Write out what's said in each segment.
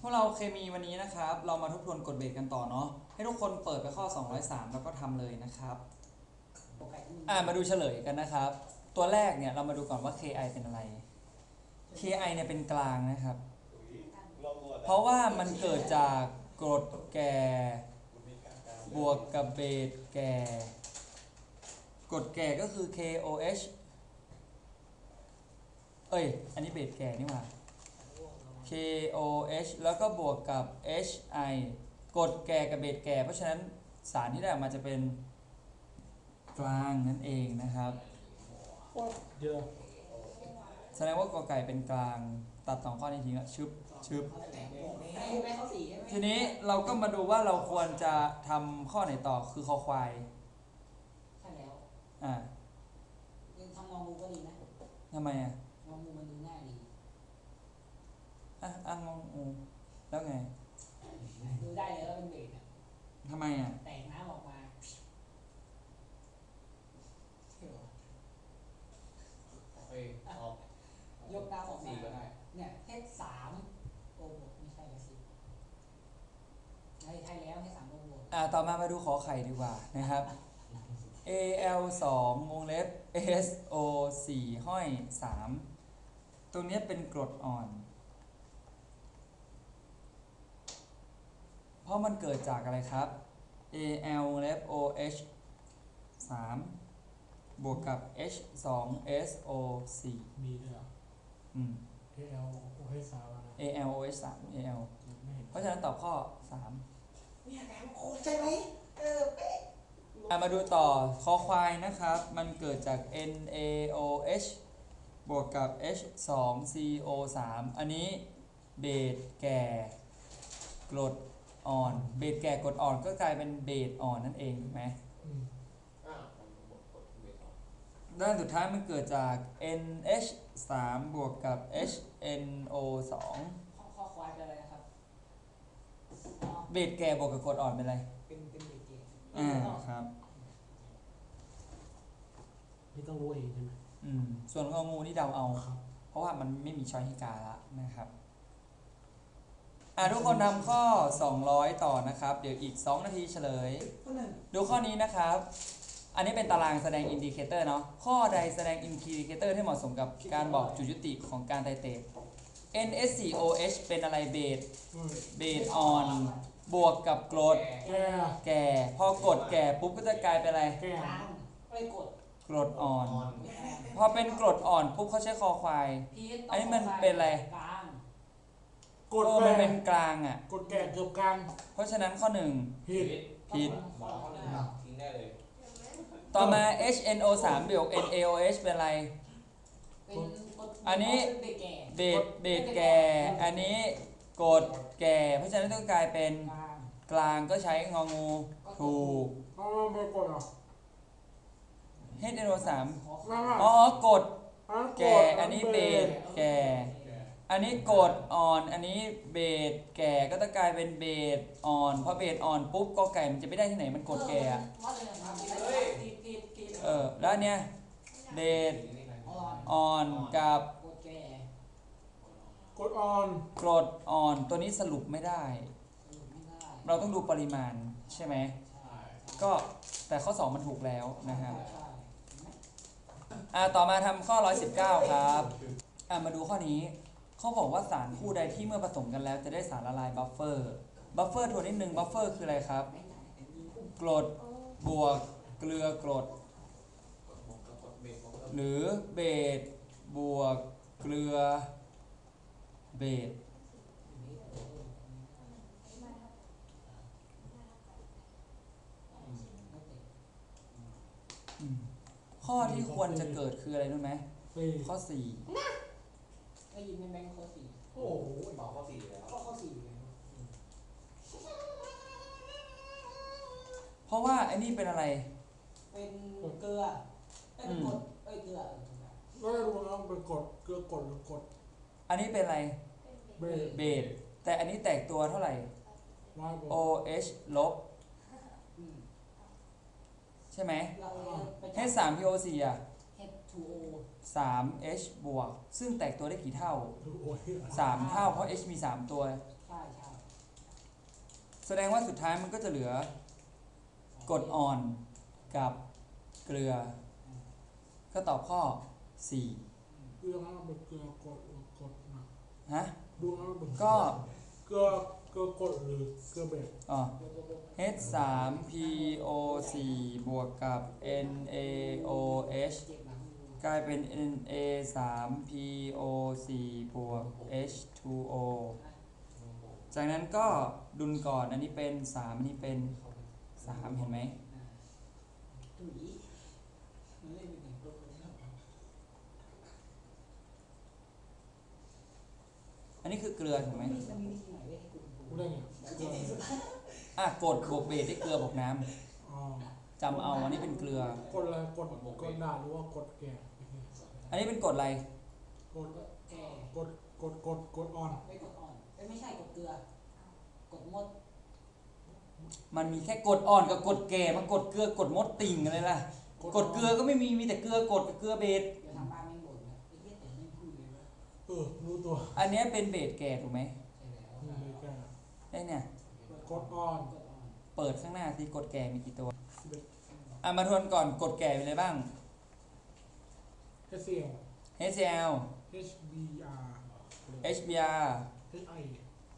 พวกเราเคมีวันนี้นะครับ เรามาทบทวนกฎเบรกกันต่อเนาะให้ทุกคนเปิดไปข้อ 203 แล้วก็ทำเลยนะครับอ่ามาดูเฉลยกันนะครับ ตัวแรกเนี่ยเรามาดูก่อนว่า ki เป็นอะไร ki เนี่ยเป็นกลางนะครับ เพราะว่ามันเกิดจากกรดแก่ บวกกับเบสแก่กรดแก่ก็คือ KOH เอ้ย อันนี้เบสแก่นี่หว่า KOH แล้วก็บวกกับ HI กรดแก่กับเบสแก่ เพราะฉะนั้นสารที่ได้ออกมาจะเป็นกลางนั่นเองนะครับเยอะแสดงว่ากอไก่เป็นกลางตัดสองข้อนี้ทิ้งละชึบชึบไม่เขาสีใช่ไหมทีนี้เราก็มาดูว่าเราควรจะทำข้อไหนต่อคือคอควายใช่แล้วอ่าทำงองูก็ดีนะทำไมอะ งองูมันดูง่ายดี อะอะงงงูแล้วไงดูได้เลยว่าเป็นเบรกอะทำไมอะ แตกน้ำออกมาเอ้ยออกยกน้ำออกสี่มาก็ได้เนี่ยเทสสามโอโบไม่ใช่ละสิใช่ใช่แล้วให้สามโอโบอ่าต่อมามาดูขอไข่ดีกว่านะครับ AL 2วงเล็บ SO 4ห้อย 3 ตรงเนี้ยเป็นกรดอ่อน เพราะมันเกิดจากอะไรครับ AL วงเล็บ OH 3บวกกับ H 2 SO 4มีด้วยเหรออืม AL โอเคสาวนะ AL OH 3 AL ไม่เห็นเพราะฉะนั้นตอบข้อ 3 เนี่ยแหลมโคตรใช่ไหมเออเป๊ะอะมาดูต่อคอควายนะครับ มันเกิดจาก NaOH บวกกับ H 2 CO 3อันนี้เบสแก่กรด อ่อนเบสแก่กรดอ่อนก็กลายเป็นเบสอ่อนนั่นเองถูกไหมอืมอ้าวมันหมดกดเบรกออกด้านสุดท้ายมันเกิดจาก NH 3บวกกับ HNO 2ข้อข้อควายเป็นอะไรนะครับอ๋อเบสแก่บวกกับกรดอ่อนเป็นอะไร เป็นเป็นเบรกเกตอ่าครับ นี่ต้องรู้เองใช่ไหมอืมส่วนงองูนี่เดาเอาครับเพราะว่ามันไม่มีช้อยให้กาละนะครับ อะทุกคนทำข้อ 200 ต่อนะครับ เดี๋ยวอีก 2 นาทีเฉลยข้อหนึ่งดูข้อนี้นะครับ อันนี้เป็นตารางแสดงอินดิเคเตอร์เนาะข้อใดแสดงอินดิเคเตอร์ที่เหมาะสมกับการบอกจุดยุติของการไตเตด NSCOH เป็นอะไรเบสอืมเบสอ่อนบวกกับกรดแก่แก่ พอกรดแก่ปุ๊บก็จะกลายเป็นอะไรแก่กลางไม่กดกรดอ่อนออน พอเป็นกรดอ่อนปุ๊บเขาใช้คอควายพีทอันนี้มันเป็นอะไร กลางกดเออแก่มันเป็นกลางอะ กดแก่เกือบกลางเพราะฉะนั้นข้อหนึ่งผิดผิด หมอข้อหนึ่งทิ้งได้เลยต่อมา HNO 3 บวก NaOH เป็นอะไรเป็นกดอันนี้เป็นเบรกแก่เบสเบสแก่ อันนี้กดแก่ เพราะฉะนั้นต้องกลายเป็นกลางกลางก็ใช้งองูถูกเพราะมันเป็นกดเหรอ HNO 3ขอไม่ไม่อ๋อกด อันนั้นแก่กดอันนี้เบสแก่ อันนี้กดอ่อน อันนี้เบสแก่ก็ต้องกลายเป็นเบสอ่อนเพราะเบสอ่อนปุ๊บก็ไก่มันจะไม่ได้ที่ไหนมันกดแก่อะว่าเลยนะครับผิดผิดผิดเออแล้วอันเนี้ยเบสอ่อนอ่อนกับกดแก่กดออนกรดอ่อนตัวนี้สรุปไม่ได้สรุปไม่ได้ เราต้องดูปริมาณใช่ไหมใช่ก็แต่ข้อ 2 มันถูกแล้วนะครับใช่อ่าต่อมาทำข้อ 119 ครับอ่ามาดูข้อนี้ เขาบอกว่าสารคู่ใดที่เมื่อผสมกันแล้วจะได้สารละลายบัฟเฟอร์ บัฟเฟอร์ทวนนิดนึงบัฟเฟอร์คืออะไรครับ กรดบวกเกลือกรด หรือเบสบวกเกลือเบสข้อที่ควรจะเกิดคืออะไรรู้ไหมข้อ4 ได้ยินไหมแบงค์ข้อสี่โอ้โหหมอข้อสี่แล้วก็ข้อสี่อยู่แล้วเพราะว่าไอ้นี่เป็นอะไร เป็นเกลือเอ้ยเป็นกรดเอ้ยเกลือเออถูกแล้วก็ได้รู้แล้วเป็นกดเกลือกดหรือกดอันนี้เป็นอะไร เบสเบสแต่อันนี้แตกตัวเท่าไหร่วายบวก OH ลบ อืมใช่ไหม เราไป H 3 PO 4 อะ H2O 3 H บวก ซึ่งแตกตัวได้กี่เท่าดูโอ้ย3เท่า เพราะ H มี 3 ตัว ใช่ใแสดงว่าสุดท้ายมันก็จะเหลือกรดอ่อนกับเกลือ ก็ตอบข้อ 4 เกลือมันเป็นเกลือกดหรือกดนะฮะ ดูนะมันเป็นก็เกลือเกลือกดหรือเกลือเบสอ๋อ H 3 P O 4 บวกกับ N กลายเป็น N A 3 P O 4บวก H 2 O จากนั้นก็ดุลก่อนอันนี้เป็น 3 อันนี้เป็น 3 เห็นไหมตุ๋ยมันเล่นเป็นตัวคนนี้อันนี้คือเกลือถูกไหมมันมีวิธีไหนเว้ยให้กูรู้ได้ไงเกลืออะกดบวกเบสได้เกลือบวกน้อ๋อำจำเอาอันนี้เป็นเกลือ กดอะไรกดกดด่าหรือว่ากดแก่ อันนี้เป็นกรดอะไร กดแก่กดกดกดกดอ่อนไม่กดอ่อนเอ้ยไม่ใช่กดเกลือ กดมด มันมีแค่กรดอ่อนกับกรดแก่มากดเกลือกดมดติ่งอะไรล่ะ กดเกลือก็ไม่มีมีแต่เกลือกดกับเกลือเบสเดี๋ยวทางบ้านแม่งบ่นนะไอ้เหี้ยแต่ไม่พูดเลยว่าเออรู้ตัวอันเนี้ยเป็นเบสแก่ถูกไหมใช่แล้วนี่เลยแก่ไอ้เนี่ย กดอ่อนกดอ่อนเปิดข้างหน้าที่กดแก่มีกี่ตัว สิบเอ็ดอะมาทวนก่อนกดแก่มีอะไรบ้าง HCl HCl HBr HBr HI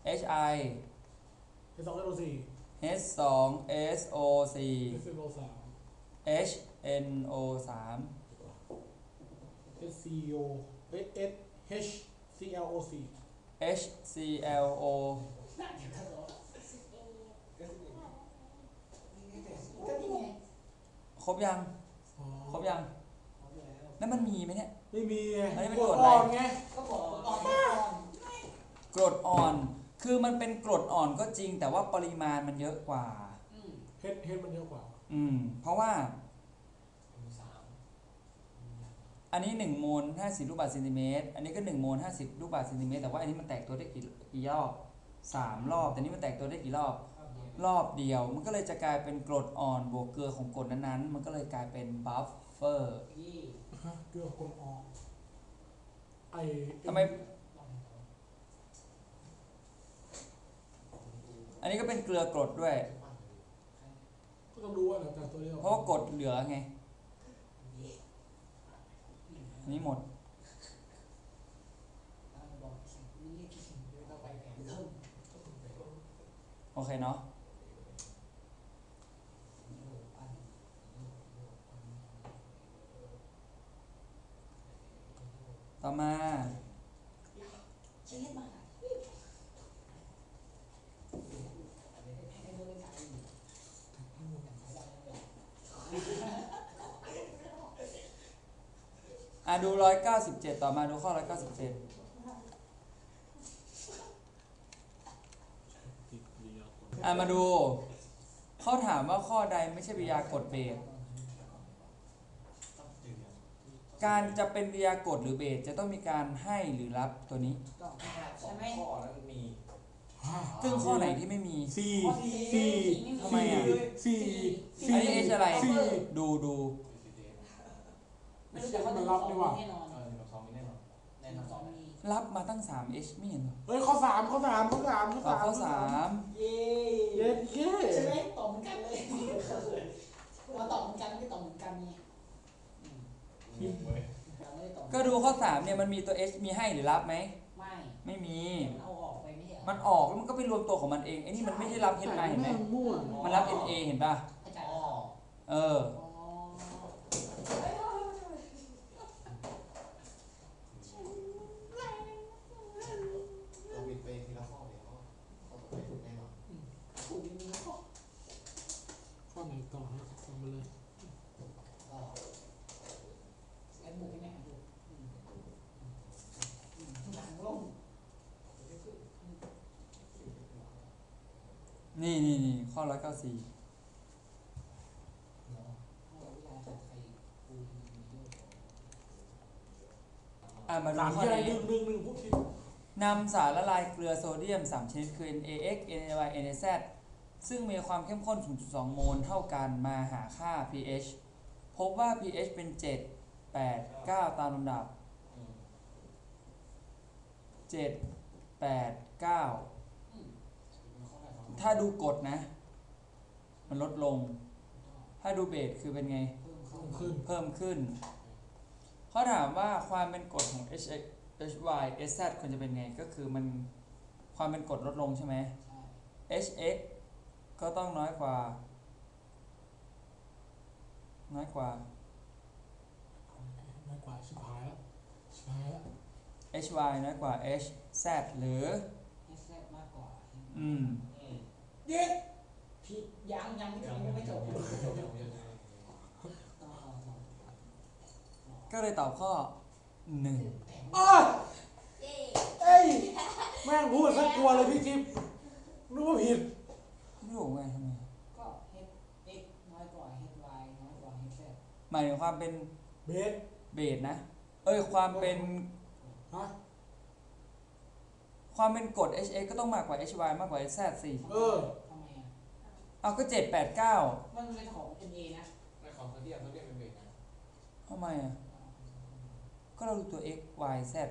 HI H2SO4 H2SO4 SO3 HNO3 HCO HClOC HClO น่าจะทะเลาะก็นี่ไงครบยังอ๋อครบยัง เอาไปแล้วแล้วมันมีไหมเนี่ย ไม่มีไงอันนี้เป็นกกดดอะไร อ่อนไงก็บอกกดอ่อนกดอ่อนกรดอ่อน คือมันเป็นกรดอ่อนก็จริง แต่ว่าปริมาณมันเยอะกว่า อืมเฮดเฮดมันเยอะกว่าอืม เพราะว่าสามอันนี้1โมล50 ลูกบาศก์เซนติเมตร อันนี้ก็1โมล50 ลูกบาศก์เซนติเมตร แต่ว่าอันนี้มันแตกตัวได้กี่กี่รอบสามรอบ แต่นี่มันแตกตัวได้กี่รอบ รอบเดียว มันก็เลยจะกลายเป็นกรดอ่อนบวกเกลือของกรดนั้นๆ มันก็เลยกลายเป็นบัฟเฟอร์ยี่ฮะเกลือกดอ่อนไอ ทำไม อันนี้ก็เป็นเกลือกรดด้วย ก็ต้องรู้ว่าแล้วแต่ตัวเดียวเพราะว่ากรดเหลือไง อันนี้หมดบอกนี่เดี๋ยวเราไปแผนเพิ่มโอเคเนาะ ต่อมาอะดูร้อยเก้าสิบเจ็ดต่อมาดูข้อร้อยเก้าสิบเจ็ดอะมาดู เขาถามว่าข้อใดไม่ใช่ปิยากดเบส การจะเป็นปฏิกิริยากดหรือเบสจะต้องมีการให้หรือรับตัวนี้ ก็ใช่ไหมข้อนั้นมีซึ่งข้อไหนที่ไม่มี สี่สี่ทำไมอะสี่อันนี้ H อะไรสี่ดูดูไม่รู้แต่เขาต้องรับดีกว่าแน่นอนเออหนึ่งสองมีแน่นอนแน่นอนสองมีรับมาตั้ง 3H ไม่เห็นเหรอเฮ้ยข้อสามข้อสามข้อสามข้อต่อสามข้อสามเย้เย็ดเย้ใช่ไหมตอบเหมือนกันเลยเราตอบเหมือนกันไม่ได้ตอบเหมือนกันไงมีเว้ย เราไม่ได้ตอบก็ดูข้อ3เนี่ยมันมีตัว H มีให้หรือรับไหม ไม่ไม่มีมันเอาออกไปไม่ใช่เหรอมันออกแล้วมันก็ไปรวมตัวของมันเองไอ้นี่มันไม่ได้รับ H มาเห็นไหมแงมั่ว มันรับ NA เห็นป่ะเข้าใจอ๋อเออ อ๋อ เราบิดไปทีละข้อเดียวข้อต่อไปถูกแน่นอน ถูกมีข้อ ข้อไหนต่อฮะส่งมาเลย ก็แอดบุกใช่ไหมแอดบุกอืมอืมหลังลง นี่นี่นี่ข้อ194อาเวลาใครกูมีเยอะอะมาดูสามข้อที่อะไรนี้หนึ่งหนึ่งหนึ่งพูดผิดนำสารละลายเกลือโซเดียม 3 ชนิดคือ NaX NaY NaZ ซึ่งมีความเข้มข้น 0.2 โมลเท่ากันมาหาค่า pH พบว่า pH เป็น 7 8 9 ตามลำดับ 7 8 9 อืมเป็นข้อแรกของ ถ้าดูกฎนะ มันลดลง ถ้าดูเบสคือเป็นไง เพิ่มขึ้นขึ้นเพิ่มขึ้นเขาถามว่าความเป็นกฎของ h x h y s z ควรจะเป็นไงก็คือมันความเป็นกฎลดลงใช่ไหมใช่ h x ก็ต้องน้อยกว่า น้อยกว่า น้อยกว่าชิบหายแล้วชิบหายแล้ว h y น้อยกว่า h z หรือให้แซดมากกว่า อืมอืม เด็กผิดยังยังไม่ถึงยังไม่จบก็เลยตอบข้อหนึ่งอ้าเอ้ยแม่งพูดสักกลัวเลยพี่จิ๊บนึกว่าผิดไม่รู้ไงทำไมก็ h x น้อยกว่า h y น้อยกว่า h z หมายถึงความเป็นเบสเบสนะ เอ้ยความเป็นฮะ ความเป็นกฎ h x ก็ต้องมากกว่า h y มากกว่า h z สิเออทำไมอะเอาก็เจ็ดแปดเก้ามันเป็นของ n a นะในของโซเดียมโซเดียมเป็นเบสนะทำไมอะ ก็เราดูตัว x y z ใช่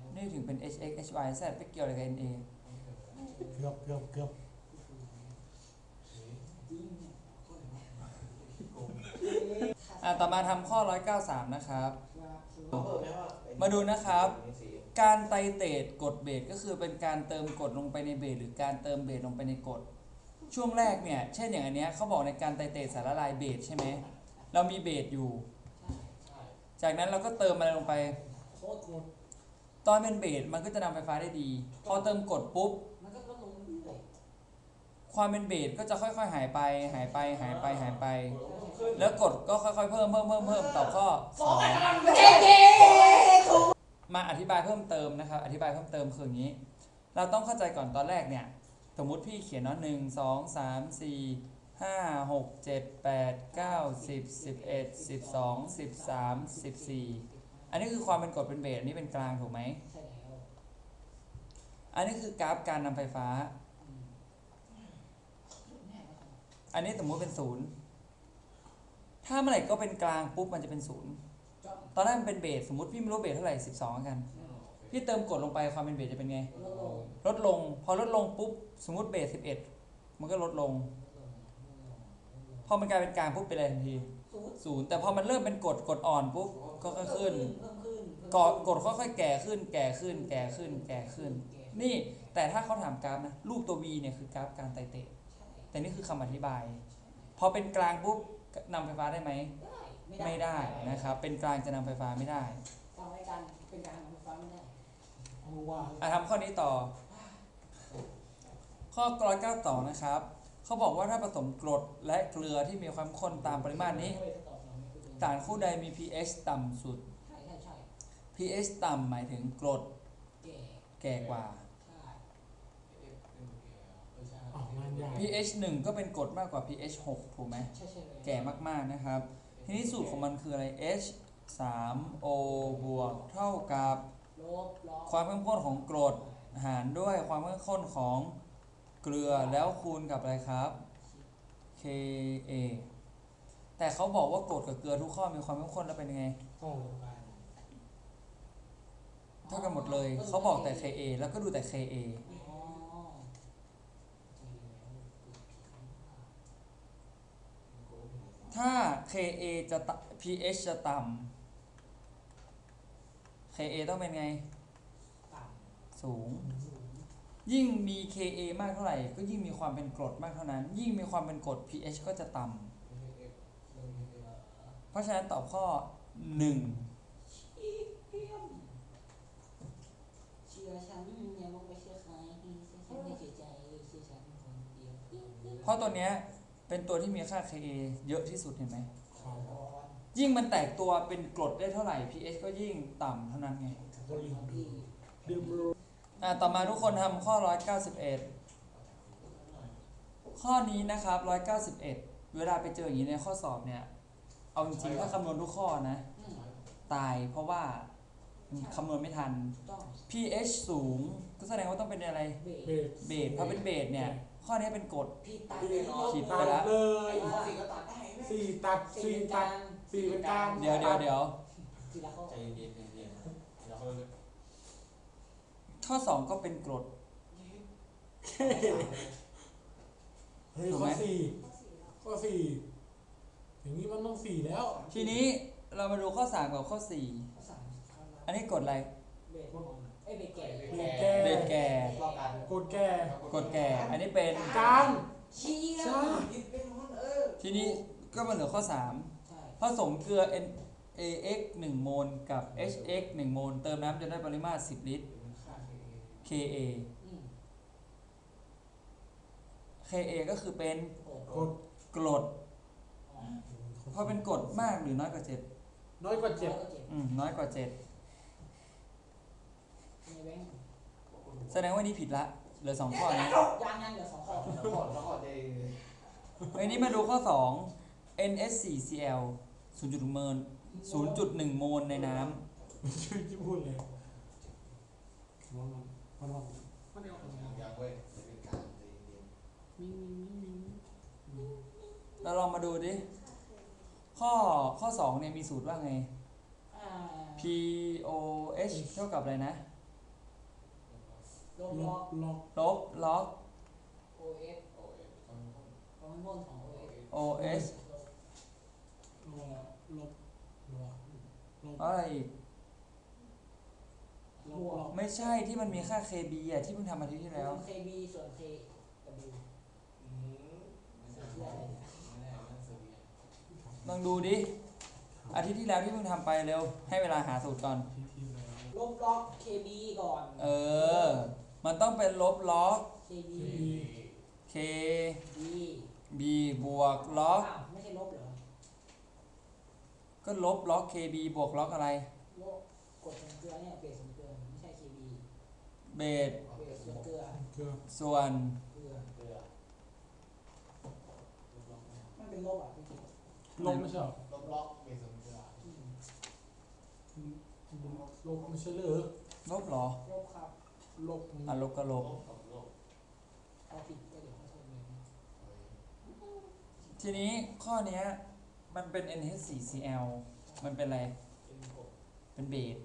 แล้วนี่ถึงเป็น h x h y z ไปเกี่ยวอะไรกับ n a เกือบเกือบเกือบจริงเนี่ยข้อไหนวะโกงอะต่อมาทำข้อ 193 นะครับครับเขาเพิ่มไหมว่ามาดูนะครับ มีสี การไตเตดกดเบสก็คือเป็นการเติมกฎลงไปในเบสหรือการเติมเบสลงไปในกฎช่วงแรกเนี่ย เช่นอย่างอันเนี้ยเขาบอกในการไตเตดสารละลายเบสใช่ไหม เรามีเบสอยู่ จากนั้นเราก็เติมอะไรลงไป ตอนเป็นเบสมันก็จะนำไฟฟ้าได้ดี พอเติมกฎปุ๊บ ความเป็นเบสก็จะค่อยๆ หายไป หายไป หายไป หายไป แล้วกฎก็ค่อยๆ เพิ่มเพิ่มเพิ่มเพิ่มต่อข้อสอง มาอธิบายเพิ่มเติมนะครับ อธิบายเพิ่มเติมคืออย่างนี้ เราต้องเข้าใจก่อนตอนแรกเนี่ย สมมุติพี่เขียนเนาะหนึ่งสองสามสี่ห้าหกเจ็ดแปดเก้าสิบสิบเอ็ดสิบสองสิบสามสิบสี่อันนี้คือความเป็นกฎเป็นเบสอันนี้เป็นกลางถูกไหมอันนี้คือกราฟการนำไฟฟ้า อันนี้สมมุติเป็นศูนย์ถ้าเมื่อไหร่ก็เป็นกลางปุ๊บมันจะเป็นศูนย์ ตอนแรกมันเป็นเบสสมมติพี่ไม่รู้เบสเท่าไหร่สิบสองกัน พี่เติมกดลงไปความเป็นเบสจะเป็นไง ลดลง พอลดลงปุ๊บสมมติเบสสิบเอ็ดมันก็ลดลง พอมันกลายเป็นกลางปุ๊บเป็นอะไรทันทีศูนย์แต่พอมันเริ่มเป็นกดกดอ่อนปุ๊บก็ค่อยขึ้นกดกดค่อยๆแก่ขึ้น แก่ขึ้น แก่ขึ้น แก่ขึ้น นี่แต่ถ้าเขาถามกราฟนะรูปตัว V เนี่ยคือกราฟการไตเตะแต่นี่คือคำอธิบาย พอเป็นกลางปุ๊บนำไฟฟ้าได้ไหม ได้ไม่ได้นะครับ เป็นกลางจะนำไฟฟ้าไม่ได้ฟังรายการเป็นการทำไฟฟ้าไม่ได้เอาว่า อะทำข้อนี้ต่อ ข้อ192นะครับเขาบอกว่าถ้าผสมกรดและเกลือที่มีความข้นตามปริมาตรนี้ สารคู่ใดมี pH ต่ำสุด ใช่ใช่ใช่ pH ต่ำหมายถึงกรดแก่แก่กว่า ใช่อ้าวงานใหญ่ pH 1 ก็เป็นกรดมากกว่า pH 6 ถูกไหม ใช่ใช่เลยแก่มากๆนะครับ ทีนี้สูตรของมันคืออะไร H 3 O บวกเท่ากับลบลบความเข้มข้นของกรดหารด้วยความเข้มข้นของเกลือแล้วคูณกับอะไรครับ Ka แต่เขาบอกว่ากรดกับเกลือทุกข้อมีความเข้มข้นแล้วเป็นยังไงโอ้เท่ากันหมดเลย เขาบอกแต่ Ka แล้วก็ดูแต่ Ka อ๋อ ถ้า Ka จะต pH จะต่ำ Ka ต้องเป็นไงต่สูงำสูง ยิ่งมี Ka มากเท่าไหร่ ก็ยิ่งมีความเป็นกรดมากเท่านั้น ยิ่งมีความเป็นกรด pH ก็จะต่ำ เพราะฉะนั้นตอบข้อ 1เยี่ยมเชื่อฉันอย่าลงไปเชื่อใครเชื่อฉันไม่เชื่อใจเชื่อฉันคนเดียวเพราะตัวเนี้ย เป็นตัวที่มีค่า Ka เยอะที่สุดเห็นไหมข่าวร้อนยิ่งมันแตกตัวเป็นกรดได้เท่าไหร่ pH ก็ยิ่งต่ำเท่านั้นไงบริพี่ดื่มรูอะต่อมาทุกคนทำข้อ 191 ข้อนี้นะครับ 191 เวลาไปเจออย่างนี้ในข้อสอบเนี่ย เอาจริงๆ ถ้าคำนวณทุกข้อนะอืมตายเพราะว่ามันคำนวณไม่ทันต้อง pH สูงก็แสดงว่าต้องเป็นอะไร เบรเบกสเบสเพราะเป็นเบสเนี่ย ข้อนี้เป็นกรดพี่ตัดผิดตัไปดละเลยข้อสี่ก็ตัดได้ไหมสี่ตัดสี่ตัดสี่เป็นกลางเดี๋ยวเดี๋ยวเดี๋ยวทีละข้อใจเย็นๆใจเย็นๆแล้วก็เลยข้อ2ก็เป็นกรดเฮ้ยถูกข้ไหอมสี่ข้อสี่อย่างนี้มันต้องสี่แล้วทีนี้เรามาดูข้อ3กับข้อข้อสามข้อ4อันนี้กฎอะไร เบสของเอ้ยเบส แก่เบรกแกเบรกแก่รอบการกดแกกฎแก่ อันนี้เป็นการเชี่ยใช่ผิดเป็นคนเออทีนี้ก็มาเหลือข้อใช่3ผสมเกลือ NaX 1โมลกับ HX 1โมลเติมน้ำจนได้ปริมาตร 10 ลิตรค่ะ Ka อืม Ka ก็คือเป็นโอ้กดกรดอ๋อเพราะเป็นกรดมากหรือน้อยกว่าน้อยกว่าเจ็ดร้อยกว่าเจ็ด7อืมน้อยกว่าในแบงค์7 แสดงว่านี่ผิดละเหลือ2ข้อนี้ยังยังเหลือสองข้อแล้วขอแล้วขอเจอันนี้มาดูข้อ 2 NS4Cl 0.1โมล0.1โมลในน้ำไม่ใช่ที่พูดเลยมันมันมันมันเดียวยังเว้ยจะเป็นการใจเย็นมีมีมีมีเราลองมาดูดิ ข้อข้อ 2 เนี่ยมีสูตรว่าไงอ่า POH เท่ากับอะไรนะ ลบล็ล็ออกกล็อกลบล็อก OS โอ้ยทำของมันของ OS OS ล็อกล็อกล็อกล็อกอะไรอีกล็อกล็อกไม่ใช่ที่มันมีค่า KB อะที่เพิ่งทำอาทิตย์ที่แล้ว KB ส่วน KW อืมไม่ใช่เชื่ออะไรเนี่ยไม่แน่นั่นเซอร์เบียลองดูดิ อาทิตย์ที่แล้วที่เพิ่งทำไปเร็ว ให้เวลาหาสูตรก่อนที่ที่แล้วลบล็อก KB ก่อน เออ มันต้องเป็นลบล็อก KB K B B บวกล็อกอ้าวไม่ใช่ลบเหรอ ก็ลบล็อก KB บวกล็อกอะไรลบกดส่วนเกลือเนี่ยเบสส่วนเกลือไม่ใช่ KB เบสเบสส่วนเกลือเกลือส่วนเกลือเกลือมันเป็นลบอะพี่กิ๊กลบไม่ใช่เหรอลบล็อกเบสเกลืออืมลบไม่ใช่เหรอลบเหรอลบครับ ลบอะลบก็ลลบบกับลบ เอาผิดก็เดี๋ยวเขาโทษเลยนะทีนี้ข้อเนี้ยมันเป็น NH4Cl มันเป็นอะไร เป็นกดเป็นเบส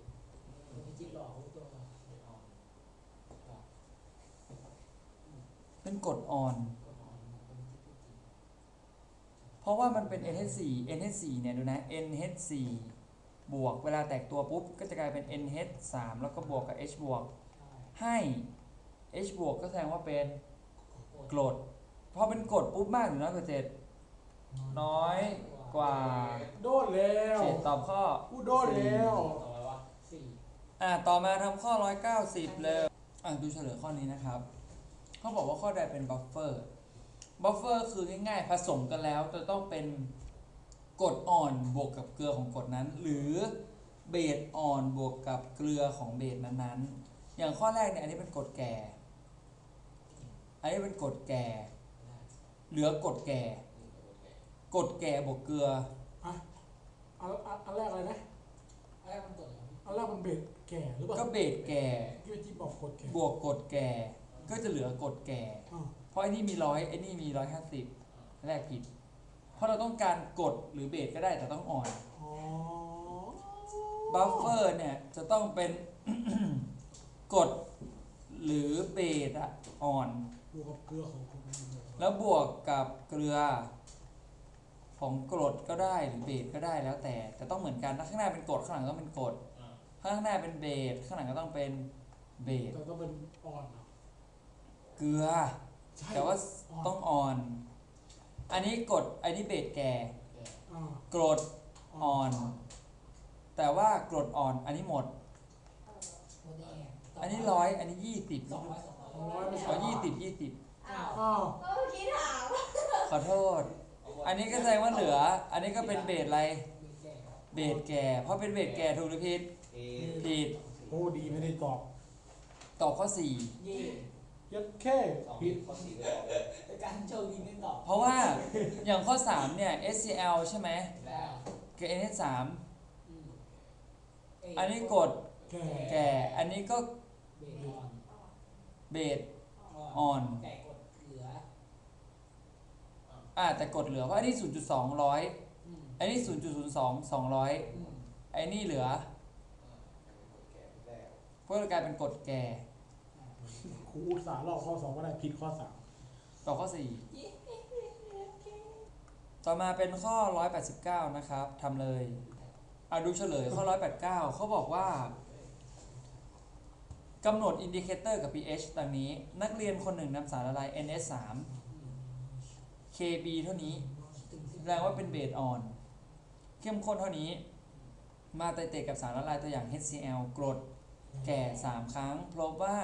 พี่จิ๊กหลอกรู้ตัวไม่เอาเป็นกรดอ่อนกดอ่อนเป็นที่พูดจริงเพราะว่ามันเป็น NH4 NH4 เนี่ยดูนะ NH4 บวกเวลาแตกตัวปุ๊บ ก็จะกลายเป็น NH3 แล้วก็บวกกับ H บวก ใช่ให้ H บวกก็แสดงว่าเป็นกดกรดพอเป็นกรดปุ๊บมากหรือน้อยกว่าเจ็ดน้อยกว่าโดนแล้วเจ็ดตอบข้อกูโดนแล้วต่อไปวะสี่อะต่อมาทำข้อ 190 เลยอะดูเฉลยข้อนี้นะครับ เขาบอกว่าข้อใดเป็นบัฟเฟอร์บัฟเฟอร์คือง่ายๆ ผสมกันแล้วจะต้องเป็นกรดอ่อนบวกกับเกลือของกรดนั้น หรือเบสอ่อนบวกกับเกลือของเบสนั้นๆ อย่างข้อแรกเนี่ยอันนี้เป็นกรดแก่ อันนี้เป็นกรดแก่ เหลือกรดแก่กรดแก่บวกเกลืออะอันอันอันแรกอะไรนะอะไรมันกดเหรออันแรกมันเบรกแก่หรือเปล่าก็เบสแก่ ที่ที่บอกกดแก่บวกกรดแก่ ก็จะเหลือกรดแก่ อ่าเพราะไอ้นี่มีร้อยไอ้นี่มีร้อยห้าสิบแรกผิด เพราะเราต้องการกดหรือเบสก็ได้แต่ต้องอ่อน อ๋อบัฟเฟอร์เนี่ยจะต้องเป็น กดหรือเบสอะอ่อน บวกกับเกลือของคุณแล้วบวกกับเกลือ ของกรดก็ได้หรือเบสก็ได้แล้วแต่ แต่ต้องเหมือนกันถ้าข้างหน้าเป็นกรดข้างหลังต้องเป็นกรดข้างหน้าเป็นเบสข้างหลังก็ต้องเป็นเบสแต่ต้องเป็นอ่อนเหรอเกลือ ใช่แต่ว่าต้องอ่อน อันนี้กรดอันนี้เบสแก่ อ่ากรดอ่อน แต่ว่ากรดอ่อนอันนี้หมดกดได้ไง อันนี้ร้อยอันนี้ยี่สิบสองร้อยสองร้อยร้อยไม่ใช่เอายี่สิบยี่สิบอ้าวอ้าวก็เมื่อกี้ถามขอโทษ อันนี้ก็แสดงว่าเหลือ อันนี้ก็เป็นเบสอะไร เบสแก่ เพราะเป็นเบสแก่ถูกหรือผิดผิดโอ้ดีไม่ได้ตอบตอบข้อสี่ย่ยัดแค่ผิดข้อสี่เลยการโชว์ดีไม่ตอบเพราะว่าอย่างข้อสามเนี่ย SCL ใช่ไหมแล้วกับ NH3 อืมอันนี้กด แก่แก่ อันนี้ก็เบสอ่อนเบสอ่อนอ่อนแต่กดเหลืออ่าแต่กดเหลือเพราะอันนี้0.2ร้อยอืมอันนี้0.02 200อืมไอ้นี่เหลือแก่แล้วเพื่อกลายเป็นกดแก่ครูอุตส่าห์ลอกข้อสองก็ได้ผิดข้อสามตอบข้อสี่เย้ต่อมาเป็นข้อ189นะครับทำเลยอะดูเฉลยข้อ189เขาบอกว่า กำหนดอินดิเคเตอร์กับ pH ดังนี้ นักเรียนคนหนึ่งนำสารละลาย NS3 KB เท่านี้แสดงว่าเป็นเบสอ่อน เข้มข้นเท่านี้ มาเตะๆกับสารละลายตัวอย่าง HCl กรด แก่ 3 ครั้งพบว่า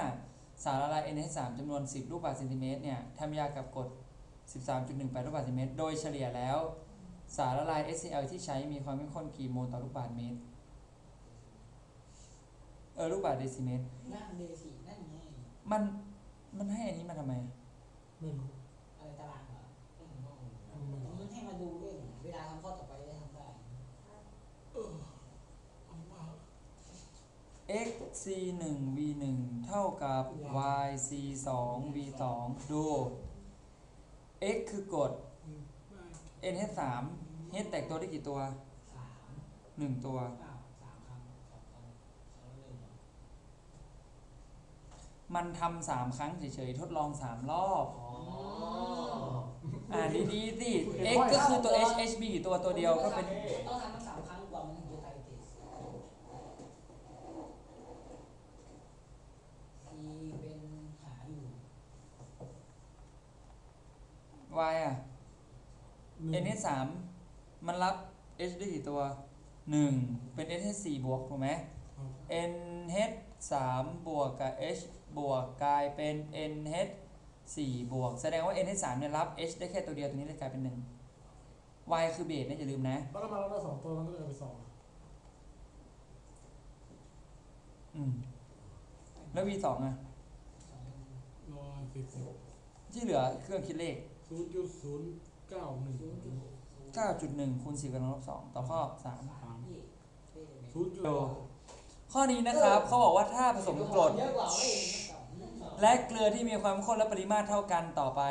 สารละลาย NH3 จำนวน 10 ลูกบาศก์เซนติเมตรเนี่ยทำยากับกรด 13.18 ลูกบาศก์เซนติเมตร โดยเฉลี่ยแล้ว สารละลาย HCl ที่ใช้มีความเข้มข้นกี่โมลต่อลูกบาศก์เมตร ออลูกบาศก์เดซิเมตรนั่นเดสินั่นไงมันมันให้อันนี้มาทำไมไม่รู้อะไรตารางเหรอไม่รู้มันให้มาดูเองเวลาทำข้อต่อไปได้ทำได้เอามา x c 1 v 1เท่ากับ y c 2 v 2ดู x คือกฎอืมได้ n h 3 h แตกตัวได้กี่ตัวสาม1ตัว เก้าสามครั้งสองครั้งสองหนึ่ง มันทำสามครั้งเฉยๆ ทดลอง3รอบอ๋ออ่านดีๆสิ x ก็คือตัว h h b กี่ตัวตัวเดียวก็เป็น ต้องทำทั้งสามครั้งกว่ามันถึงจะไตรเทส C เป็นหาอยู่ y อะห n h 3มันรับ h ได้กี่ตัว1เป็น n h 4บวกถูกไหมครับ n h 3บวกกับ h บวกกลายเป็น n h 4 บวก แสดงว่า n h 3เนี่ยรับ h ได้แค่ตัวเดียวตัวนี้เลยกลายเป็น 1 y คือเบสนะอย่าลืมนะแล้วทำไมเราได้สองตัวมันก็เลยเอาไปสองอืมแล้ว v 2อะสองร้อยสี่สิบที่เหลือเครื่องคิดเลข ศูนย์จุดศูนย์เก้าหนึ่งศูนย์จุด9.1คูณ4กำลังลบ2ต่อข้อ3สามยี่เป๊ะเลยศูนย์จุดโดข้อนี้นะครับเขาบอกว่าถ้าผสมกรด เยอะกว่าไม่เองสอง และเกลือที่มีความข้นและปริมาตรเท่ากันต่อไป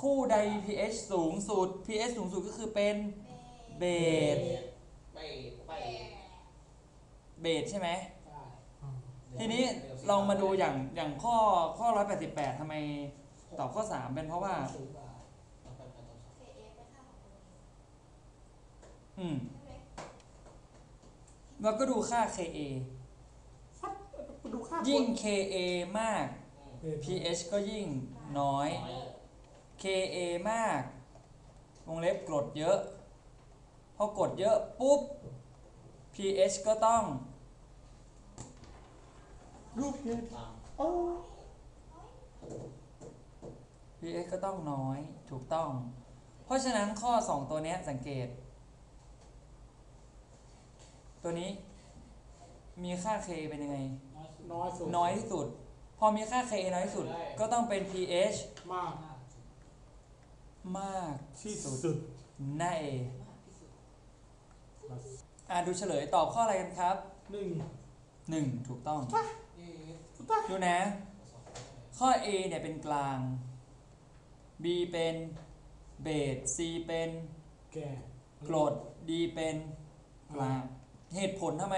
คู่ใด pH สูงสุด pH สูงสุดก็คือเป็นเบสไปไปเบสใช่ไหมใช่อ่าทีนี้ลองมาดูอย่างอย่างข้อข้อ 188ทำไมตอบข้อ 3 เป็นเพราะว่าสูงกว่าไปไปต่อสองอืมเราก็ดูค่า Ka ดูค่ายิ่ง Ka มากเบส pH ก็ยิ่งน้อย Ka มาก วงเล็บกรดเยอะ พอกดเยอะปุ๊บ pH ก็ต้อง รูปเพจตามโอ้ pH ก็ต้องน้อยถูกต้อง เพราะฉะนั้นข้อ 2 ตัวเนี้ยสังเกต ตัวนี้มีค่า K เป็นยังไง น้อยสุด น้อยสุดน้อยที่สุด พอมีค่า K น้อยที่สุด ก็ต้องเป็น pH มากมากสุดมากที่สุสุดดนั่นเองมากที่สุดอ่าดูเฉลยตอบข้ออะไรกันครับหนึ่ง1ถูกต้องเอ๊ะดูนะ ข้อ A เนี่ยเป็นกลาง B เป็นเบส C เป็นแก่กรด D เป็นกลาง เหตุผลทำไม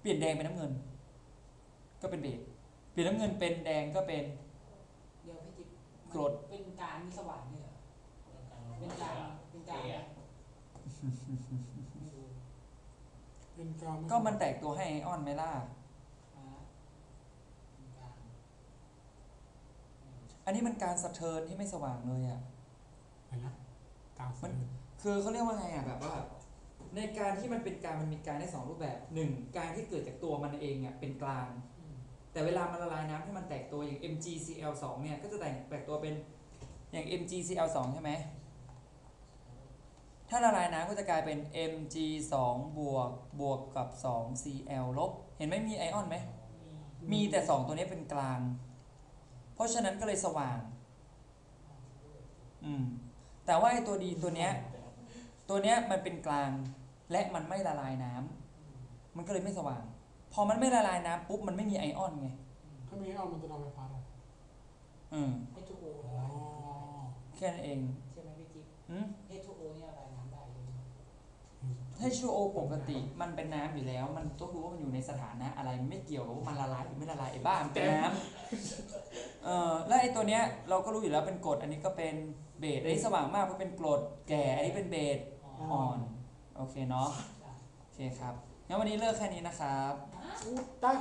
เปลี่ยนแดงเป็นน้ำเงิน ก็เป็นเบสเปลี่ยนน้ำเงินเป็นแดงก็เป็นเดี๋ยวพี่จิ๊บกรดเป็นการมีสว่างเนี่ยเหรอเป็นการเป็นการไม่รู้เป็นกลางก็มันแตกตัวให้ไอออนไหมล่ะอ่าเป็นการอันนี้มันการสะเทินที่ไม่สว่างเลยอะ่ะอะไรนะกลางมัมันนคือเขาเรียกว่าไงอะแบบว่า ในการที่มันเป็นการมันมีการได้สองรูปแบบหนึ่งการที่เกิดจากตัวมันเองอะเป็นกลางอืม แต่เวลามันละลายน้ำให้มันแตกตัวอย่าง MgCl2 เนี่ยก็จะแตกแตกตัวเป็นอย่าง MgCl2 ใช่ไหมถ้าละลายน้ำก็จะกลายเป็น Mg2 บวกบวกกับ 2Cl ลบ เห็นไหมมีไอออนไหม มีแต่ 2 ตัวนี้เป็นกลาง เพราะฉะนั้นก็เลยสว่าง อืม แต่ว่าไอตัวดีตัวเนี้ย ตัวเนี้ยมันเป็นกลาง และมันไม่ละลายน้ำ มันก็เลยไม่สว่าง พอมันไม่ละลายน้ำปุ๊บมันไม่มีไอออนไงถ้ามีไอออนมันจะนำไฟฟ้าได้อืม H2O ละลายได้แค่นั้นเองใช่ไหมพี่จิ๊บ อื H2O เนี่ยละลายน้ำได้เถ้า H2O ปกติมันเป็นน้ำอยู่แล้ว มันต้องรู้ว่ามันอยู่ในสถานะอะไรไม่เกี่ยวกับว่ามันละลายหรือไม่ละลายไอ้บ้ามันเป็นน้ำเออแล้วไอ้ตัวเนี้ยเราก็รู้อยู่แล้วเป็นกรดอันนี้ก็เป็นเบสอันนี้สว่างมากเพราะเป็นกรดแก่อันนี้เป็นเบสอ่อนโอเคเนาะโอเคครับ งั้นวันนี้เลิกแค่นี้นะครับ ได้